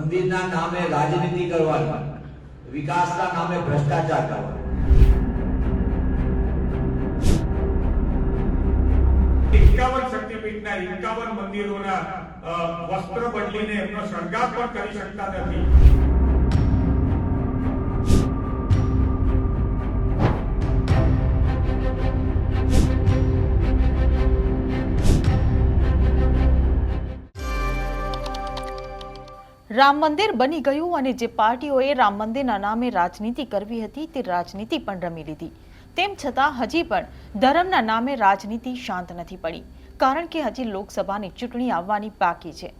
મંદિરના નામે રાજનીતિ કરવાની, વિકાસના નામે ભ્રષ્ટાચાર કરવાનો. એકાવન શક્તિપીઠના એકાવન મંદિરોના વસ્ત્ર બદલીને એમનો શણગાર પણ કરી શકતા નથી. રામ મંદિર બની ગયું અને જે પાર્ટીઓએ રામ મંદિરના નામે રાજનીતિ કરવી હતી તે રાજનીતિ પણ રમી લીધી. તેમ છતાં હજી પણ ધર્મના નામે રાજનીતિ શાંત નથી પડી, કારણ કે હજી લોકસભાની ચૂંટણી આવવાની બાકી છે.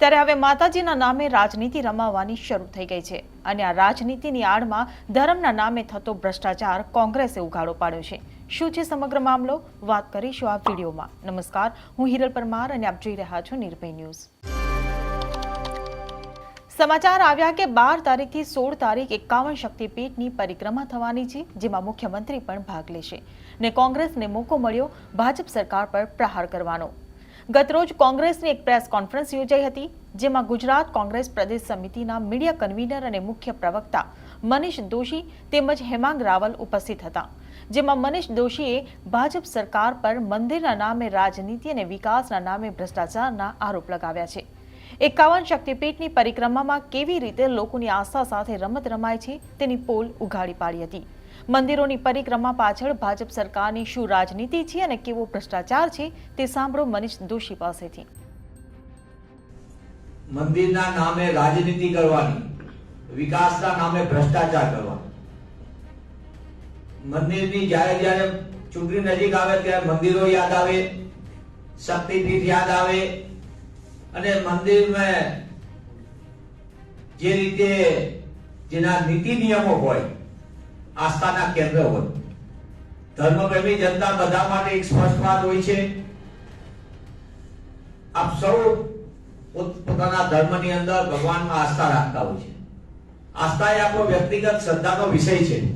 ત્યારે હવે માતાજીના નામે રાજનીતિ રમાવાની શરૂ થઈ ગઈ છે અને આ રાજનીતિની આડમાં ધર્મના નામે થતો ભ્રષ્ટાચાર કોંગ્રેસે ઉઘાડો પાડ્યો છે. શું છે સમગ્ર મામલો? વાત કરીશું આ વિડીયોમાં. નમસ્કાર, હું હિરલ પરમાર અને આપ જોઈ રહ્યા છો નિર્ભય ન્યૂઝ. સમાચાર આવ્યા કે બાર તારીખથી સોળ તારીખ એકાવન શક્તિપીઠની પરિક્રમા થવાની છે, જેમાં મુખ્યમંત્રી પણ ભાગ લેશે ને કોંગ્રેસને મોકો મળ્યો ભાજપ સરકાર પર પ્રહાર કરવાનો. ગતરોજ કોંગ્રેસની એક પ્રેસ કોન્ફરન્સ યોજાઈ હતી, જેમાં ગુજરાત કોંગ્રેસ પ્રદેશ સમિતિના મીડિયા કન્વીનર અને મુખ્ય પ્રવક્તા મનીષ દોશી તેમજ હેમાંગ રાવલ ઉપસ્થિત હતા, જેમાં મનીષ દોશીએ ભાજપ સરકાર પર મંદિરના નામે રાજનીતિ અને વિકાસના નામે ભ્રષ્ટાચારના આરોપ લગાવ્યા છે. એકાવન શક્તિપીઠની પરિક્રમામાં કેવી રીતે લોકોની આસ્થા સાથે રમત રમાય છે તેની પોલ ઉઘાડી પાડી હતી. મંદિરોની પરિક્રમા પાછળ ભાજપ સરકારની શું રાજનીતિ છે અને કેવો ભ્રષ્ટાચાર છે તે સાંભળો મનીષ દોશી પાસેથી. મંદિરના નામે રાજનીતિ કરવાની, વિકાસના નામે ભ્રષ્ટાચાર કરવાનો. મંદિરની જ્યારે જ્યારે ચૂંટણી નજીક આવે ત્યારે મંદિરો યાદ આવે, શક્તિપીઠ યાદ આવે અને મંદિર મંદિરમાં જે રીતે જેના નીતિ નિયમો હોય, આસ્થાના કેન્દ્ર હોય ધર્મપ્રેમી જનતા બધા માટે એક સ્પષ્ટ વાત હોય છે. આપ સૌ પોત- પોતાના ધર્મની અંદર ભગવાનમાં આસ્થા રાખતા હોય છે. આસ્થા એ આપણો વ્યક્તિગત શ્રદ્ધાનો વિષય છે.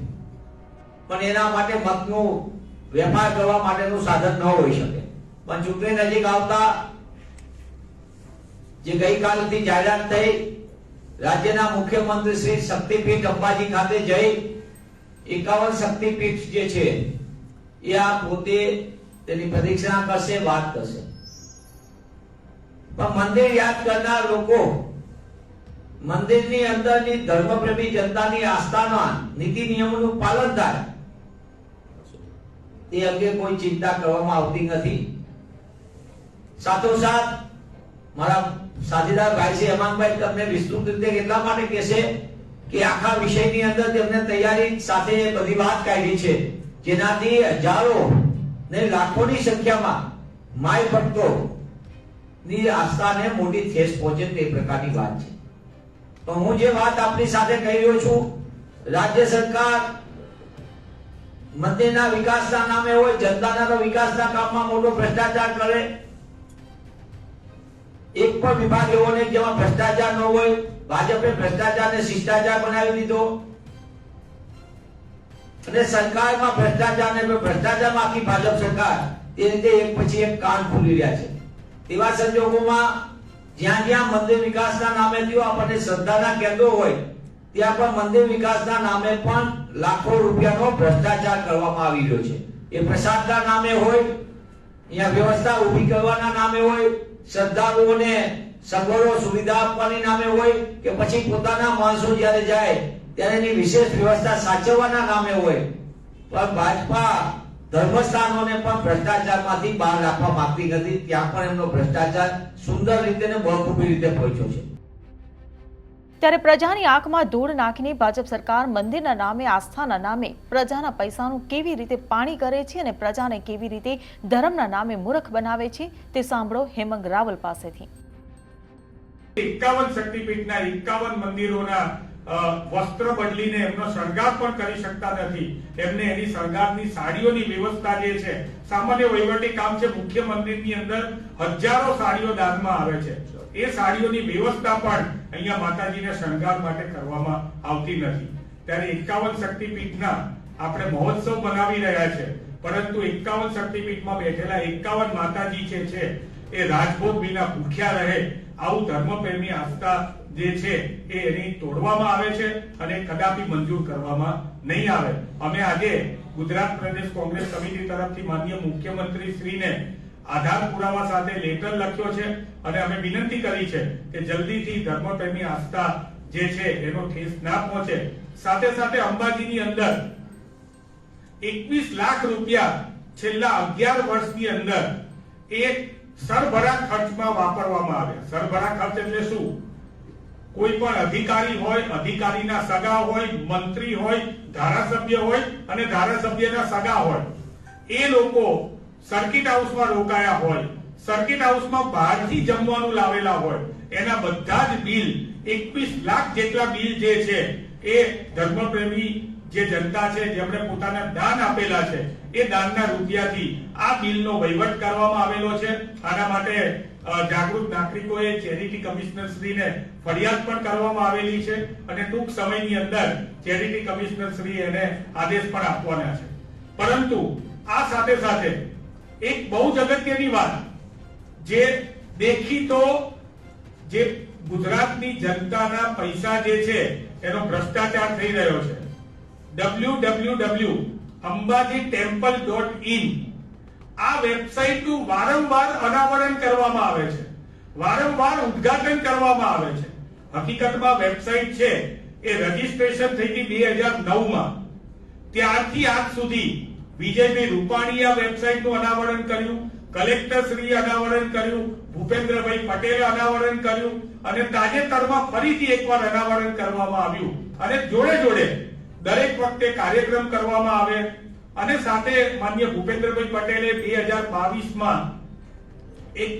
પણ એના માટે મતનું વેપાર કરવા માટેનું સાધન ન હોઈ શકે. પણ ચૂંટણી નજીક આવતા જે ગઈકાલથી જાહેરાત થઈ, રાજ્યના મુખ્યમંત્રી શ્રી શક્તિપીઠ અંબાજી ખાતે જઈ, એકાવન શક્તિપીઠ જે છે, એ આ પોતે તેની પ્રદક્ષિણા કરશે, વાત કરશે. પણ મંદિર યાદ કરનાર લોકો, મંદિરની અંદરની ધર્મપ્રેમી જનતાની આસ્થાના નીતિ નિયમોનું પાલન થાય તે અંગે કોઈ ચિંતા કરવામાં આવતી નથી. સાથોસાથ મારા સાથીદાર ભાઈ છે હેમાંગભાઈ તમને વિસ્તૃત રીતે એટલા માટે કહેશે કે આખા વિષયની અંદર તેમને તૈયારી સાથે બધી વાત કાઢી છે. જેનાથી હજારો ને લાખોની સંખ્યામાં માય ભક્તો ની આસ્થાને મોટી ઠેસ પહોંચે તે પ્રકારની વાત છે. તો હું જે વાત આપની સાથે કહી રહ્યો છું, રાજ્ય સરકાર મંદિરના વિકાસના નામે હોય, જનતાના વિકાસના કામમાં મોટો ભ્રષ્ટાચાર કરે એક પણ વિભાગ એવો નહીં જેમાં ભ્રષ્ટાચાર ન હોય. ભાજપે ભ્રષ્ટાચારને શિષ્ટાચાર બનાવી દીધો. અને સરકારમાં ભ્રષ્ટાચાર ને ભ્રષ્ટાચારમાં આખી ભાજપ સરકાર તે રીતે એક પછી એક કાન ખુલી રહ્યા છે. તેવા સંજોગોમાં જ્યાં જ્યાં મંદિર વિકાસના નામે થયો, આપણને શ્રદ્ધાના કેન્દ્રો હોય, ત્યાં પણ મંદિર વિકાસના નામે પણ લાખો રૂપિયાનો ભ્રષ્ટાચાર કરવામાં આવી રહ્યો છે. એ પ્રસાદના નામે હોય, અહીંયા વ્યવસ્થા ઊભી કરવાના નામે હોય શ્રદ્ધાળુઓને સગવડો સુવિધા આપવાની નામે હોય કે પછી પોતાના માણસો જ્યારે જાય, ત્યારે એની વિશેષ વ્યવસ્થા સાચવવાના નામે હોય. પણ ભાજપા ધર્મસ્થાનોને પણ ભ્રષ્ટાચારમાંથી બહાર રાખવા માંગતી નથી. ત્યાં પણ એમનો ભ્રષ્ટાચાર સુંદર રીતે ને બળખૂબી રીતે પહોંચ્યો છે. ત્યારે પ્રજાની આંખમાં ધૂળ નાખીને ભાજપ સરકાર મંદિરના નામે, આસ્થાના નામે પ્રજાના પૈસાનું કેવી રીતે પાણી કરે છે અને પ્રજાને કેવી રીતે ધર્મના નામે મૂર્ખ બનાવે છે, તે સાંભળો હેમંગ રાવલ પાસેથી. એકાવન શક્તિપીઠના એકાવન મંદિરોના વસ્ત્ર બદલીને એમનો શણગાર પણ કરી શકતા નથી. એમને એની શણગારની સાડીઓની વ્યવસ્થા જે છે, સામાન્ય વહીવટી કામ છે મુખ્ય મંદિરની અંદર હજારો સાડીઓ દાનમાં આવે છે. એ સાડીઓની વ્યવસ્થા પણ અહીંયા માતાજીને શણગાર માટે કરવામાં આવતી નથી. ત્યારે એકાવન શક્તિપીઠના આપણે મહોત્સવ મનાવી રહ્યા છે. પરંતુ એકાવન શક્તિપીઠમાં બેઠેલા એકાવન માતાજી જે છે, એ રાજભોગ વિના ભૂખ્યા રહે. આવું ધર્મપ્રેમી આસ્થા જે છે એ એની તોડવામાં આવે છે અને કદાપી મંજૂર કરવામાં નહીં આવે. અમે આજે ગુજરાત પ્રદેશ કોંગ્રેસ સમિતિ તરફથી માન્ય મુખ્યમંત્રી શ્રીને આધાર પુરાવા સાથે લેટર લખ્યો છે અને અમે વિનંતી કરી છે કે જલ્દીથી ધર્મપ્રેમી આસ્થા જે છે એનો ઠેસ ના પહોંચે. સાથે સાથે અંબાજીની અંદર એકવીસ લાખ રૂપિયા છેલ્લા અગિયાર વર્ષની અંદર એ સરભરા ખર્ચમાં વાપરવામાં આવ્યા. સરભરા ખર્ચ એટલે શું? કોઈ પણ અધિકારી હોય, અધિકારીના સગા હોય, મંત્રી હોય, ધારાસભ્ય હોય અને ધારાસભ્યના સગા હોય. એ લોકો સર્કિટ હાઉસમાં રોકાયા હોય. સર્કિટ હાઉસમાં બહારથી જમવાનું લાવેલા હોય. એના બધા જ બિલ, એકવીસ લાખ જેટલા બિલ જે છે, એ ધર્મપ્રેમી જે જનતા છે, જેમણે પોતાના દાન આપેલા છે એ દાનના રૂપિયાથી આ બિલનો વહીવટ કરવામાં આવેલો છે. આના માટે જાગૃત નાગરિકોએ ચેરિટી કમિશનર શ્રીને ફરિયાદ પણ કરવામાં આવેલી છે અને ટૂંક સમયની અંદર ચેરિટી કમિશનર શ્રી એને આદેશ પણ આપવાના છે. પરંતુ આ સાથે સાથે એક બહુ જ અગત્યની વાત, જે દેખીતો જે ગુજરાતની જનતાના પૈસા જે છે એનો ભ્રષ્ટાચાર થઈ રહ્યો છે. www Ambaji temple dot in. આ વેબસાઇટનું વારંવાર અનાવરણ કરવામાં આવે છે. વારંવાર ઉદ્ઘાટન કરવામાં આવે છે. હકીકતમાં વેબસાઇટ છે એ રજીસ્ટ્રેશન થઈ હતી બે હજાર નવમાં. ત્યારથી આજ સુધી વિજયભાઈ રૂપાણીએ આ વેબસાઇટનું અનાવરણ કર્યું કલેક્ટર શ્રીએ અનાવરણ કર્યું, ભૂપેન્દ્રભાઈ પટેલે અનાવરણ કર્યું અને તાજેતરમાં ફરીથી એકવાર અનાવરણ કરવામાં આવ્યું. અને જોડે જોડે દરેક વખતે કાર્યક્રમ કરવામાં આવે અને સાથે માન્ય ભૂપેન્દ્રભાઈ પટેલે બે હજાર બાવીસમાં એક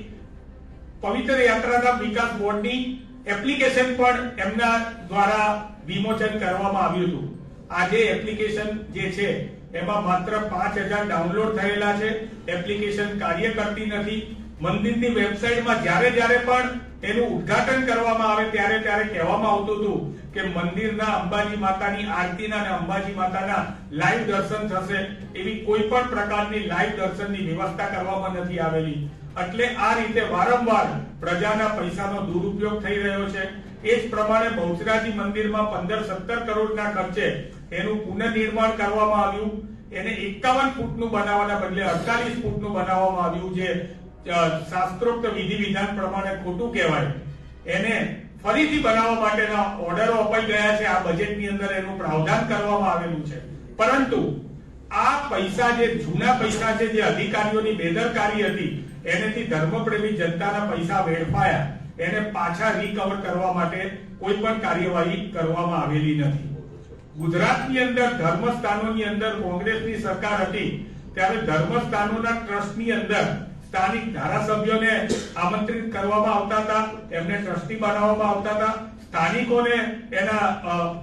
પવિત્ર યાત્રાધામ વિકાસ બોર્ડની એપ્લિકેશન પણ એમના દ્વારા વિમોચન કરવામાં આવ્યું હતું. આજે એપ્લિકેશન જે છે, એમાં માત્ર પાંચ હજાર ડાઉનલોડ થયેલા છે. એપ્લિકેશન કાર્ય કરતી નથી. મંદિરની વેબસાઇટમાં જ્યારે જ્યારે પણ એનું ઉદ્ઘાટન કરવામાં આવે ત્યારે ત્યારે કહેવામાં આવતું હતું કે મંદિરના અંબાજી માતાની આરતીના અને અંબાજી માતાના લાઈવ દર્શન થશે એવી કોઈ પણ પ્રકારની લાઈવ દર્શનની વ્યવસ્થા કરવામાં નથી આવેલી. એટલે આ રીતે વારંવાર પ્રજાના પૈસાનો દુરુપયોગ થઈ રહ્યો છે. એ જ પ્રમાણે બહુચરાજી મંદિરમાં પંદર સત્તર કરોડના ખર્ચે એનું પુનઃનિર્માણ કરવામાં આવ્યું. એને એકાવન ફૂટનું બનાવવાના બદલે અડતાલીસ ફૂટનું બનાવવામાં આવ્યું અ, શાસ્ત્રોક્ત વિધિ વિધાન પ્રમાણે ખોટું કહેવાય. એને ફરીથી બનાવવા માટેના ઓર્ડરો અપાઈ ગયા છે. આ બજેટની અંદર એનું પ્રાવધાન કરવામાં આવેલું છે. પરંતુ આ પૈસા જે, જૂના પૈસા છે, જે અધિકારીઓની બેદરકારી હતી, એનેથી ધર્મપ્રેમી જનતાના પૈસા વેડફાયા. એને પાછા રિકવર કરવા માટે કોઈ પણ કાર્યવાહી કરવામાં આવેલી નથી. ગુજરાતની અંદર ધર્મસ્થાનોની અંદર કોંગ્રેસની સરકાર હતી, ત્યારે ધર્મસ્થાનોના ટ્રસ્ટની અંદર સ્થાનિક ધારાસભ્યોને આમંત્રિત કરવામાં આવતા હતા, એમને ટ્રસ્ટી બનાવવામાં આવતા હતા, સ્થાનિકોને એના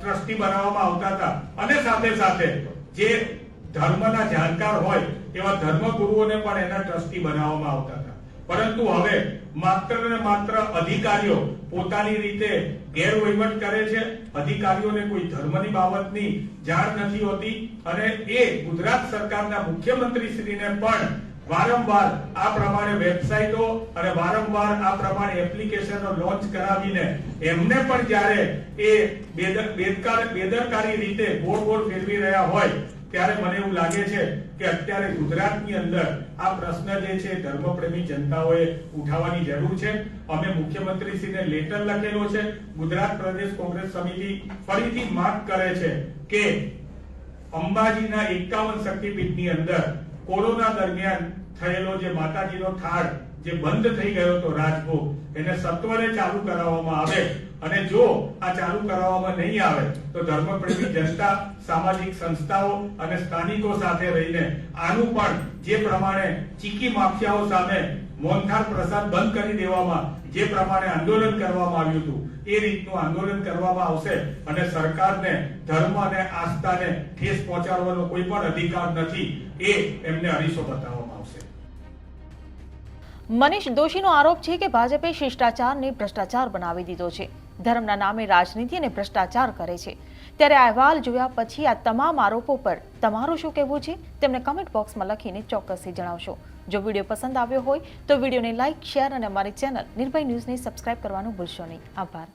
ટ્રસ્ટી બનાવવામાં આવતા હતા. અને સાથે સાથે જે ધર્મના જાણકાર હોય, એવા ધર્મગુરુઓને પણ એના ટ્રસ્ટી બનાવવામાં આવતા હતા. પરંતુ હવે માત્ર ને માત્ર અધિકારીઓ પોતાની રીતે ગેરવહીવટ કરે છે. અધિકારીઓને કોઈ ધર્મની બાબતની જાણ નથી હોતી. અને એ ગુજરાત સરકારના મુખ્યમંત્રી શ્રીને પણ વારંવાર આ પ્રમાણે વેબસાઇટો અને વારંવાર આ પ્રમાણે એપ્લિકેશનો લોન્ચ કરાવીને એમને પણ જ્યારે એ બેદરકારી રીતે ગોળ ગોળ ફેરવી રહ્યા હોય, ત્યારે મને એવું લાગે છે કે અત્યારે ગુજરાતની અંદર આ પ્રશ્ન જે છે ધર્મપ્રેમી જનતાઓએ ઉઠાવવાની જરૂર છે. અમે મુખ્યમંત્રીશ્રીને લેટર લખેલો છે. ગુજરાત પ્રદેશ કોંગ્રેસ સમિતિ ફરીથી માંગ કરે છે કે અંબાજીના એકાવન શક્તિપીઠની અંદર કોરોના દરમિયાન થયેલો જે માતાજીનો થાળ જે બંધ થઈ ગયો હતો રાજભોગ, એને સત્વરે ચાલુ કરાવવામાં આવે અને જો આ ચાલુ કરાવવામાં નહીં આવે, તો ધર્મપ્રેમી જનતા, સામાજિક સંસ્થાઓ અને સ્થાનિકો સાથે રહીને આનું પણ જે પ્રમાણે ચીકી માફિયાઓ સામે મોહનથાળ પ્રસાદ બંધ કરી દેવામાં જે પ્રમાણે આંદોલન કરવામાં આવ્યું હતું, એ રીતનું આંદોલન કરવામાં આવશે અને સરકારને, ધર્મ અને આસ્થાને ઠેસ પહોંચાડવાનો કોઈ પણ અધિકાર નથી, એ એમને અરીસો બતાવવામાં આવશે મનીષ દોશીનો આરોપ છે કે ભાજપે શિષ્ટાચારને ભ્રષ્ટાચાર બનાવી દીધો છે. ધર્મના નામે રાજનીતિ અને ભ્રષ્ટાચાર કરે છે. ત્યારે અહેવાલ જોયા પછી આ તમામ આરોપો પર તમારું શું કહેવું છે? તેમને કમેન્ટ બોક્સમાં લખીને ચોક્કસથી જણાવશો. જો વીડિયો પસંદ આવ્યો હોય તો વિડીયોને લાઇક શેર અને અમારી ચેનલ નિર્ભય ન્યૂઝને સબસ્ક્રાઇબ કરવાનું ભૂલશો નહીં. આભાર.